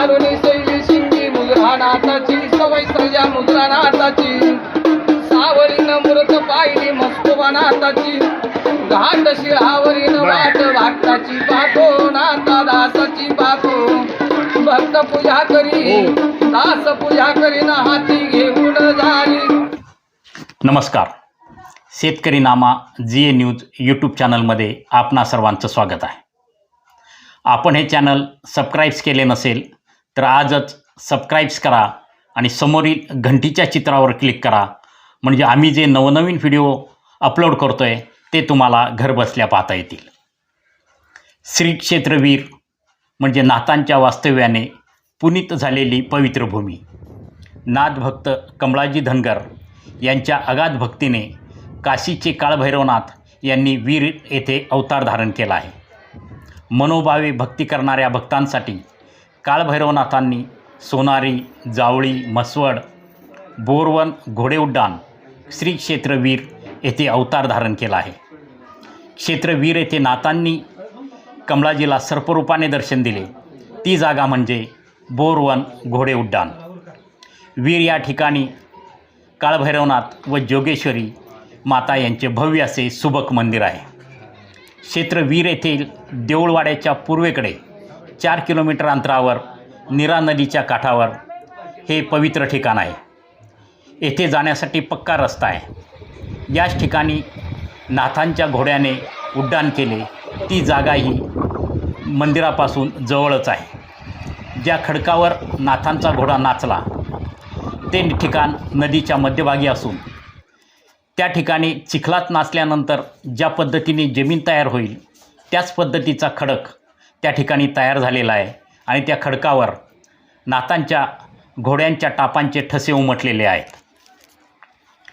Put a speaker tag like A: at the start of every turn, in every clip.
A: घालून शैली शिंगी नाताची सवय नाताची सावरीनं मृत पाहिली नाताची घाट शिळावरीनं वाट पाहतो नाता दासाची पाहतो. भक्त पूजा करी दास पूजा करीन हाती घेऊन झाली
B: नमस्कार. शेतकरी नामा जी ए न्यूज यूट्यूब चॅनलमध्ये आपणा सर्वांचं स्वागत आहे. आपण हे चॅनल सबस्क्राईब्स केले नसेल तर आजच सबस्क्राईब्स करा आणि समोरील घंटीच्या चित्रावर क्लिक करा. म्हणजे आम्ही जे नवनवीन व्हिडिओ अपलोड करतो आहे ते तुम्हाला घरबसल्या पाहता येतील. श्री क्षेत्रवीर म्हणजे नाथांच्या वास्तव्याने पुनीत झालेली पवित्र भूमी. नाथभक्त कमळाजी धनगर यांच्या अगाध भक्तीने काशीचे काळभैरवनाथ यांनी वीर येथे अवतार धारण केला आहे. मनोभावे भक्ती करणाऱ्या भक्तांसाठी काळभैरवनाथांनी सोनारी जावळी म्हसवड बोरवन घोडेउड्डाण श्री क्षेत्रवीर येथे अवतार धारण केला आहे. क्षेत्रवीर येथे नाथांनी कमळाजीला सर्परूपाने दर्शन दिले. ती जागा म्हणजे बोरवन घोडे उड्डाण वीर या ठिकाणी काळभैरवनाथ व जोगेश्वरी माता यांचे भव्य असे सुबक मंदिर आहे. क्षेत्रवीर येथील देऊळवाड्याच्या पूर्वेकडे चार किलोमीटर अंतरावर निरा नदीच्या काठावर हे पवित्र ठिकाण आहे. येथे जाण्यासाठी पक्का रस्ता आहे. याच ठिकाणी नाथांच्या घोड्याने उड्डाण केले. ती जागाही मंदिरापासून जवळच आहे. ज्या खडकावर नाथांचा घोडा नाचला ते ठिकाण नदीच्या मध्यभागी असून त्या ठिकाणी चिखलात नाचल्यानंतर ज्या पद्धतीने जमीन तयार होईल त्याच पद्धतीचा खडक त्या ठिकाणी तयार झालेला आहे. आणि त्या खडकावर नातांच्या घोड्यांच्या टापांचे ठसे उमटलेले आहेत.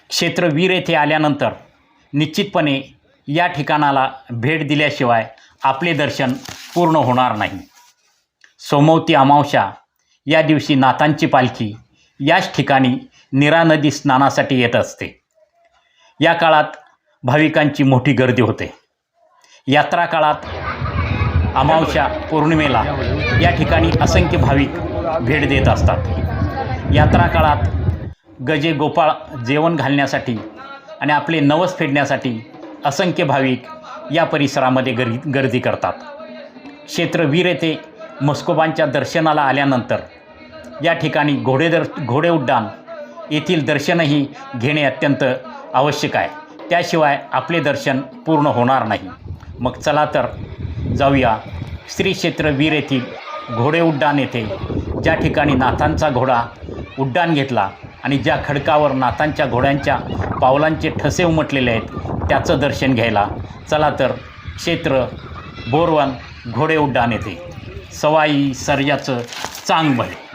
B: क्षेत्र वीर येथे आल्यानंतर निश्चितपणे या ठिकाणाला भेट दिल्याशिवाय आपले दर्शन पूर्ण होणार नाही. सोमवती अमावस्या या दिवशी नातांची पालखी याच ठिकाणी निरा नदी स्नानासाठी येत असते. या काळात भाविकांची मोठी गर्दी होते. यात्रा काळात अमावस्या पौर्णिमेला या ठिकाणी असंख्य भाविक भेट देत असतात. यात्रा काळात गजे गोपाळ जेवण घालण्यासाठी आणि आपले नवस फेडण्यासाठी असंख्य भाविक या परिसरामध्ये गर्दी गर्दी करतात. क्षेत्रवीर येथे मस्कोबांच्या दर्शनाला आल्यानंतर या ठिकाणी घोडे दर घोडे उड्डाण येथील दर्शनही घेणे अत्यंत आवश्यक आहे. त्याशिवाय आपले दर्शन पूर्ण होणार नाही. मग चला तर जाऊया. श्री क्षेत्र वीर येथील घोडे उड्डाण येथे. ज्या ठिकाणी नाथांचा घोडा उड्डाण घेतला आणि ज्या खडकावर नाथांच्या घोड्यांच्या पावलांचे ठसे उमटलेले आहेत त्याचं दर्शन घ्यायला. चला तर क्षेत्र बोरवन घोडे उड्डाण येथे. सवाई सर्जाचं चांग भले